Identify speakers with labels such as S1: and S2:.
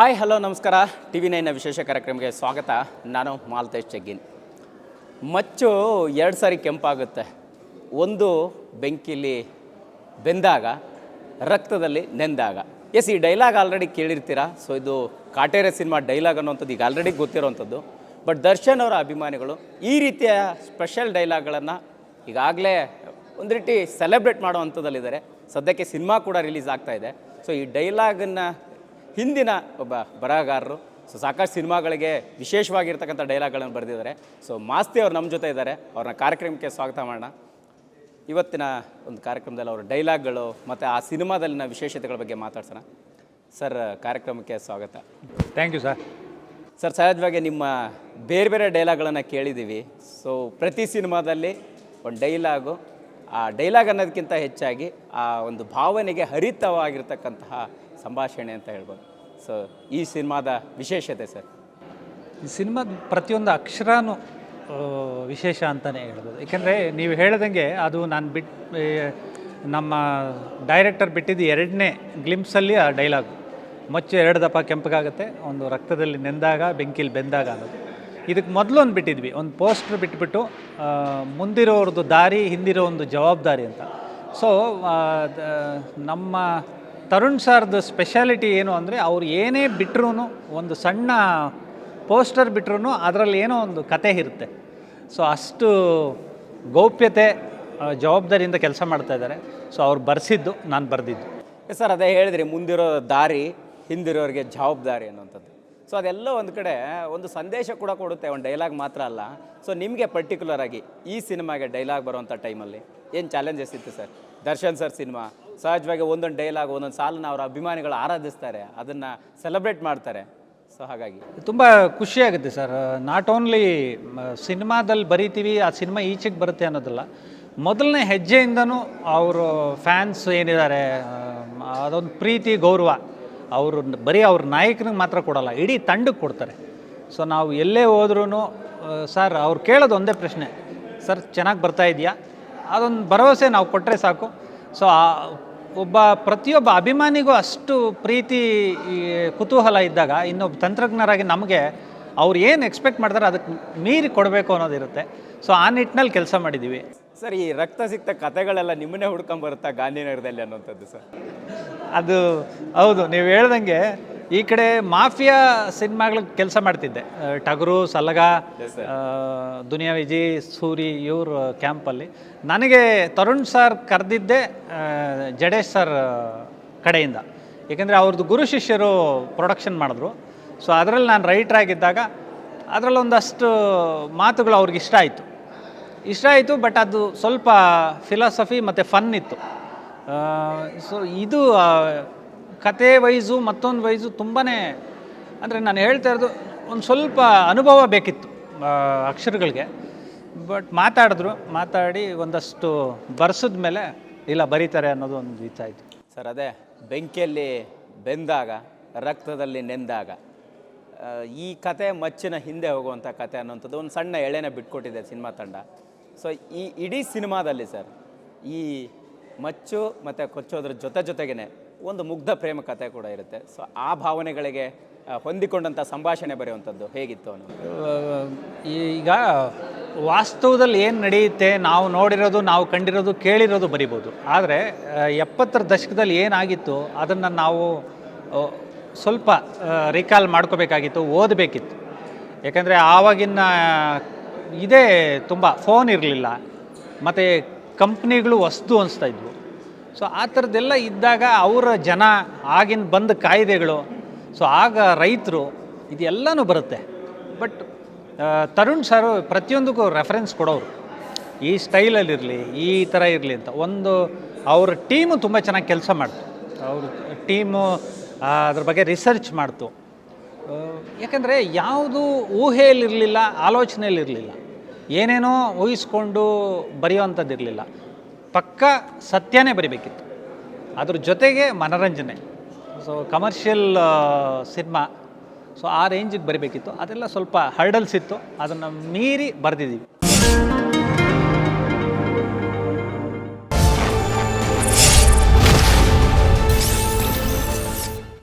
S1: Hi hello ನಮಸ್ಕಾರ. T V ನೈನ್ನ ವಿಶೇಷ ಕಾರ್ಯಕ್ರಮಕ್ಕೆ ಸ್ವಾಗತ. ನಾನು ಮಾಲ್ತೇಶ್ ಚೆಗ್ಗಿನ್. ಮಚ್ಚು ಎರಡು ಸಾರಿ ಕೆಂಪಾಗುತ್ತೆ. ಒಂದು ಬೆಂಕಿಲಿ ಬೆಂದಾಗ, ರಕ್ತದಲ್ಲಿ ನೆಂದಾಗ. ಎಸ್, ಈ ಡೈಲಾಗ್ ಆಲ್ರೆಡಿ ಕೇಳಿರ್ತೀರಾ? ಸೊ ಇದು ಕಾಟೇರೆ ಸಿನಿಮಾ ಡೈಲಾಗ್ ಅನ್ನೋಂಥದ್ದು ಈಗ ಆಲ್ರೆಡಿ ಗೊತ್ತಿರೋವಂಥದ್ದು ಬಟ್ ದರ್ಶನ್ ಅವರ ಅಭಿಮಾನಿಗಳು ಈ ರೀತಿಯ ಸ್ಪೆಷಲ್ ಡೈಲಾಗ್ಗಳನ್ನು ಈಗಾಗಲೇ ಒಂದು ರೀತಿ ಸೆಲೆಬ್ರೇಟ್ ಮಾಡುವಂಥದ್ದಲ್ಲಿದ್ದಾರೆ ಸದ್ಯಕ್ಕೆ ಸಿನಿಮಾ ಕೂಡ ರಿಲೀಸ್ ಆಗ್ತಾ ಇದೆ. ಸೊ ಈ ಡೈಲಾಗನ್ನು ಹಿಂದಿನ ಒಬ್ಬ ಬರಹಗಾರರು. ಸೊ ಸಾಕಷ್ಟು ಸಿನಿಮಾಗಳಿಗೆ ವಿಶೇಷವಾಗಿರ್ತಕ್ಕಂಥ ಡೈಲಾಗ್ಗಳನ್ನು ಬರೆದಿದ್ದಾರೆ. ಸೊ ಮಾಸ್ತಿ ಅವ್ರು ನಮ್ಮ ಜೊತೆ ಇದ್ದಾರೆ. ಅವ್ರನ್ನ ಕಾರ್ಯಕ್ರಮಕ್ಕೆ ಸ್ವಾಗತ ಮಾಡೋಣ. ಇವತ್ತಿನ ಒಂದು ಕಾರ್ಯಕ್ರಮದಲ್ಲಿ ಅವರ ಡೈಲಾಗ್ಗಳು ಮತ್ತು ಆ ಸಿನಿಮಾದಲ್ಲಿನ ವಿಶೇಷತೆಗಳ ಬಗ್ಗೆ ಮಾತಾಡ್ಸೋಣ. ಸರ್ ಕಾರ್ಯಕ್ರಮಕ್ಕೆ ಸ್ವಾಗತ.
S2: ಥ್ಯಾಂಕ್ ಯು ಸರ್
S1: ಸರ್ ಸಹಜವಾಗಿ ನಿಮ್ಮ ಬೇರೆ ಬೇರೆ ಡೈಲಾಗ್ಗಳನ್ನು ಕೇಳಿದ್ದೀವಿ. ಸೊ ಪ್ರತಿ ಸಿನಿಮಾದಲ್ಲಿ ಒಂದು ಡೈಲಾಗು ಆ ಡೈಲಾಗ್ ಅನ್ನೋದಕ್ಕಿಂತ ಹೆಚ್ಚಾಗಿ ಆ ಒಂದು ಭಾವನೆಗೆ ಹರಿತವಾಗಿರ್ತಕ್ಕಂತಹ ಸಂಭಾಷಣೆ ಅಂತ ಹೇಳ್ಬೋದು. ಸೊ ಈ ಸಿನಿಮಾದ ವಿಶೇಷತೆ ಸರ್?
S2: ಈ ಸಿನಿಮಾದ ಪ್ರತಿಯೊಂದು ಅಕ್ಷರನೂ ವಿಶೇಷ ಅಂತಲೇ ಹೇಳ್ಬೋದು. ಏಕೆಂದರೆ ನೀವು ಹೇಳ್ದಂಗೆ ಅದು ನಾನು ಬಿಟ್ ನಮ್ಮ ಡೈರೆಕ್ಟರ್ ಬಿಟ್ಟಿದ್ದು ಎರಡನೇ ಗ್ಲಿಮ್ಸಲ್ಲಿ ಆ ಡೈಲಾಗು. ಮಚ್ಚು ಎರಡು ದಪ್ಪ ಕೆಂಪಗಾಗುತ್ತೆ, ಒಂದು ರಕ್ತದಲ್ಲಿ ನೆಂದಾಗ, ಬೆಂಕಿಲಿ ಬೆಂದಾಗ ಅನ್ನೋದು. ಇದಕ್ಕೆ ಮೊದಲು ಒಂದು ಬಿಟ್ಟಿದ್ವಿ ಒಂದು ಪೋಸ್ಟರ್ ಬಿಟ್ಬಿಟ್ಟು ಮುಂದಿರೋರ್ದು ದಾರಿ, ಹಿಂದಿರೋ ಒಂದು ಜವಾಬ್ದಾರಿ ಅಂತ. ಸೊ ನಮ್ಮ ತರುಣ್ ಸಾರ್ದು ಸ್ಪೆಷಾಲಿಟಿ ಏನು ಅಂದರೆ, ಅವ್ರು ಏನೇ ಬಿಟ್ರೂ ಒಂದು ಸಣ್ಣ ಪೋಸ್ಟರ್ ಬಿಟ್ರೂ ಅದರಲ್ಲಿ ಏನೋ ಒಂದು ಕತೆ ಇರುತ್ತೆ. ಸೊ ಅಷ್ಟು ಗೌಪ್ಯತೆ ಜವಾಬ್ದಾರಿಯಿಂದ ಕೆಲಸ ಮಾಡ್ತಾ ಇದ್ದಾರೆ. ಸೊ ಅವ್ರು ಬರೆಸಿದ್ದು, ನಾನು ಬರೆದಿದ್ದು.
S1: ಸರ್ ಅದೇ ಹೇಳಿದ್ರಿ, ಮುಂದಿರೋ ದಾರಿ, ಹಿಂದಿರೋರಿಗೆ ಜವಾಬ್ದಾರಿ ಅನ್ನುವಂಥದ್ದು. ಸೊ ಅದೆಲ್ಲ ಒಂದು ಕಡೆ ಒಂದು ಸಂದೇಶ ಕೂಡ ಕೊಡುತ್ತೆ, ಒಂದು ಡೈಲಾಗ್ ಮಾತ್ರ ಅಲ್ಲ. ಸೊ ನಿಮಗೆ ಪರ್ಟಿಕ್ಯುಲರ್ ಆಗಿ ಈ ಸಿನಿಮಾಗೆ ಡೈಲಾಗ್ ಬರುವಂಥ ಟೈಮಲ್ಲಿ ಏನು ಚಾಲೆಂಜಸ್ ಇತ್ತು ಸರ್ ದರ್ಶನ್ ಸರ್ ಸಿನಿಮಾ, ಸಹಜವಾಗಿ ಒಂದೊಂದು ಡೈಲಾಗ್ ಒಂದೊಂದು ಸಾಲನ್ನ ಅವರ ಅಭಿಮಾನಿಗಳು ಆರಾಧಿಸ್ತಾರೆ, ಅದನ್ನು ಸೆಲೆಬ್ರೇಟ್ ಮಾಡ್ತಾರೆ. ಸೊ ಹಾಗಾಗಿ.
S2: ತುಂಬ ಖುಷಿಯಾಗುತ್ತೆ ಸರ್ ನಾಟ್ ಓನ್ಲಿ ಸಿನಿಮಾದಲ್ಲಿ ಬರಿತೀವಿ, ಆ ಸಿನಿಮಾ ಈಚೆಗೆ ಬರುತ್ತೆ ಅನ್ನೋದಲ್ಲ, ಮೊದಲನೇ ಹೆಜ್ಜೆಯಿಂದನೂ ಅವರು ಫ್ಯಾನ್ಸ್ ಏನಿದ್ದಾರೆ ಅದೊಂದು ಪ್ರೀತಿ, ಗೌರವ. ಅವರು ಬರೀ ಅವ್ರ ನಾಯಕನಿಗೆ ಮಾತ್ರ ಕೊಡಲ್ಲ, ಇಡೀ ತಂಡಕ್ಕೆ ಕೊಡ್ತಾರೆ. ಸೊ ನಾವು ಎಲ್ಲೇ ಹೋದ್ರೂ ಸರ್, ಅವ್ರು ಕೇಳೋದು ಒಂದೇ ಪ್ರಶ್ನೆ. ಸರ್, ಚೆನ್ನಾಗಿ ಬರ್ತಾ ಇದೆಯಾ? ಅದೊಂದು ಭರವಸೆ ನಾವು ಕೊಟ್ಟರೆ ಸಾಕು. ಸೊ ಒಬ್ಬ ಪ್ರತಿಯೊಬ್ಬ ಅಭಿಮಾನಿಗೂ ಅಷ್ಟು ಪ್ರೀತಿ ಕುತೂಹಲ ಇದ್ದಾಗ, ಇನ್ನೊಬ್ಬ ತಂತ್ರಜ್ಞರಾಗಿ ನಮಗೆ ಅವ್ರು ಏನು ಎಕ್ಸ್ಪೆಕ್ಟ್ ಮಾಡ್ತಾರೆ ಅದಕ್ಕೆ ಮೀರಿ ಕೊಡಬೇಕು ಅನ್ನೋದಿರುತ್ತೆ. ಸೊ ಆ ನಿಟ್ಟಿನಲ್ಲಿ ಕೆಲಸ ಮಾಡಿದ್ದೀವಿ.
S1: ಸರ್ ಈ ರಕ್ತ ಸಿಕ್ತ ಕಥೆಗಳೆಲ್ಲ ನಿಮ್ಮನ್ನೇ ಹುಡ್ಕೊಂಬರುತ್ತಾ ಗಾಂಧಿನಗರದಲ್ಲಿ ಅನ್ನೋಂಥದ್ದು ಸರ್?
S2: ಅದು ಹೌದು ನೀವು ಹೇಳ್ದಂಗೆ ಈ ಕಡೆ ಮಾಫಿಯಾ ಸಿನಿಮಾಗಳ ಕೆಲಸ ಮಾಡ್ತಿದ್ದೆ. ಟಗರು ಸಲಗ ದುನಿಯಾ ವಿಜಿ ಸೂರಿ ಇವ್ರ ಕ್ಯಾಂಪಲ್ಲಿ. ನನಗೆ ತರುಣ್ ಸರ್ ಕರೆದಿದ್ದೆ ಜಡೇಶ್ ಸರ್ ಕಡೆಯಿಂದ. ಏಕೆಂದರೆ ಅವ್ರದ್ದು ಗುರು ಶಿಷ್ಯರು ಪ್ರೊಡಕ್ಷನ್ ಮಾಡಿದ್ರು. ಸೊ ಅದರಲ್ಲಿ ನಾನು ರೈಟರ್ ಆಗಿದ್ದಾಗ ಅದರಲ್ಲಿ ಒಂದಷ್ಟು ಮಾತುಗಳು ಅವ್ರಿಗೆ ಇಷ್ಟ ಆಯಿತು. ಇಷ್ಟ ಆಯಿತು ಬಟ್ ಅದು ಸ್ವಲ್ಪ ಫಿಲಾಸಫಿ ಮತ್ತು ಫನ್ ಇತ್ತು. ಸೊ ಇದು ಕತೆ ವೈಸು, ಮತ್ತೊಂದು ವೈಸು ತುಂಬಾ ಅಂದರೆ ನಾನು ಹೇಳ್ತಾ ಇರೋದು ಒಂದು ಸ್ವಲ್ಪ ಅನುಭವ ಬೇಕಿತ್ತು ಅಕ್ಷರಗಳಿಗೆ. ಬಟ್ ಮಾತಾಡಿದ್ರು, ಮಾತಾಡಿ ಒಂದಷ್ಟು ಬರ್ಸಿದ ಮೇಲೆ ಇಲ್ಲ ಬರೀತಾರೆ ಅನ್ನೋದು ಒಂದು ಇತ್ತಾಯಿತು
S1: ಸರ್, ಅದೇ, ಬೆಂಕಿಯಲ್ಲಿ ಬೆಂದಾಗ, ರಕ್ತದಲ್ಲಿ ನೆಂದಾಗ ಈ ಕತೆ ಮಚ್ಚಿನ ಹಿಂದೆ ಹೋಗುವಂಥ ಕತೆ ಅನ್ನೋಂಥದ್ದು ಒಂದು ಸಣ್ಣ ಎಳೆನ ಬಿಟ್ಕೊಟ್ಟಿದೆ ಸಿನಿಮಾ ತಂಡ. ಸೊ ಈ ಇಡೀ ಸಿನಿಮಾದಲ್ಲಿ ಸರ್, ಈ ಮಚ್ಚು ಮತ್ತು ಕೊಚ್ಚೋದ್ರ ಜೊತೆ ಜೊತೆಗೇ ಒಂದು ಮುಗ್ಧ ಪ್ರೇಮ ಕಥೆ ಕೂಡ ಇರುತ್ತೆ. ಸೊ ಆ ಭಾವನೆಗಳಿಗೆ ಹೊಂದಿಕೊಂಡಂಥ ಸಂಭಾಷಣೆ ಬರೆಯುವಂಥದ್ದು ಹೇಗಿತ್ತು ಅನ್ನೋದು?
S2: ಈಗ ವಾಸ್ತವದಲ್ಲಿ ಏನು ನಡೆಯುತ್ತೆ, ನಾವು ನೋಡಿರೋದು, ನಾವು ಕಂಡಿರೋದು, ಕೇಳಿರೋದು ಬರಿಬೋದು. ಆದರೆ ಎಪ್ಪತ್ತರ ದಶಕದಲ್ಲಿ ಏನಾಗಿತ್ತು, ಅದನ್ನು ನಾವು ಸ್ವಲ್ಪ ರಿಕಾಲ್ ಮಾಡ್ಕೋಬೇಕಾಗಿತ್ತು, ಓದಬೇಕಿತ್ತು. ಯಾಕಂದರೆ ಆವಾಗಿನ ಇದೇ ತುಂಬ ಫೋನ್ ಇರಲಿಲ್ಲ. ಮತ್ತು ಕಂಪ್ನಿಗಳು ವಸ್ತು ಅನಿಸ್ತಾ ಇದ್ವು. ಸೊ ಆ ಥರದ್ದೆಲ್ಲ ಇದ್ದಾಗ ಅವರ ಜನ ಆಗಿನ ಬಂದ ಕಾಯ್ದೆಗಳು ಸೊ ಆಗ ರೈತರು ಇದೆಲ್ಲನೂ ಬರುತ್ತೆ. ಬಟ್ ತರುಣ್ ಸರ್ ಪ್ರತಿಯೊಂದಕ್ಕೂ ರೆಫರೆನ್ಸ್ ಕೊಡೋರು. ಈ ಸ್ಟೈಲಲ್ಲಿರಲಿ, ಈ ಥರ ಇರಲಿ ಅಂತ. ಒಂದು ಅವ್ರ ಟೀಮು ತುಂಬ ಚೆನ್ನಾಗಿ ಕೆಲಸ ಮಾಡ್ತು. ಅವ್ರ ಟೀಮು ಅದ್ರ ಬಗ್ಗೆ ರಿಸರ್ಚ್ ಮಾಡ್ತು. ಯಾಕಂದರೆ ಯಾವುದು ಊಹೆಯಲ್ಲಿರಲಿಲ್ಲ, ಆಲೋಚನೆಯಲ್ಲಿರಲಿಲ್ಲ. ಏನೇನೋ ಊಹಿಸ್ಕೊಂಡು ಬರೆಯುವಂಥದ್ದಿರಲಿಲ್ಲ. ಪಕ್ಕ ಸತ್ಯನೇ ಬರಿಬೇಕಿತ್ತು. ಅದ್ರ ಜೊತೆಗೆ ಮನರಂಜನೆ. ಸೊ ಕಮರ್ಷಿಯಲ್ ಸಿನಿಮಾ ಸೊ ಆ ರೇಂಜಿಗೆ ಬರಿಬೇಕಿತ್ತು. ಅದೆಲ್ಲ ಸ್ವಲ್ಪ ಹರ್ಡಲ್ಸ್ ಇತ್ತು. ಅದನ್ನು ಮೀರಿ ಬರೆದಿದ್ದೀವಿ.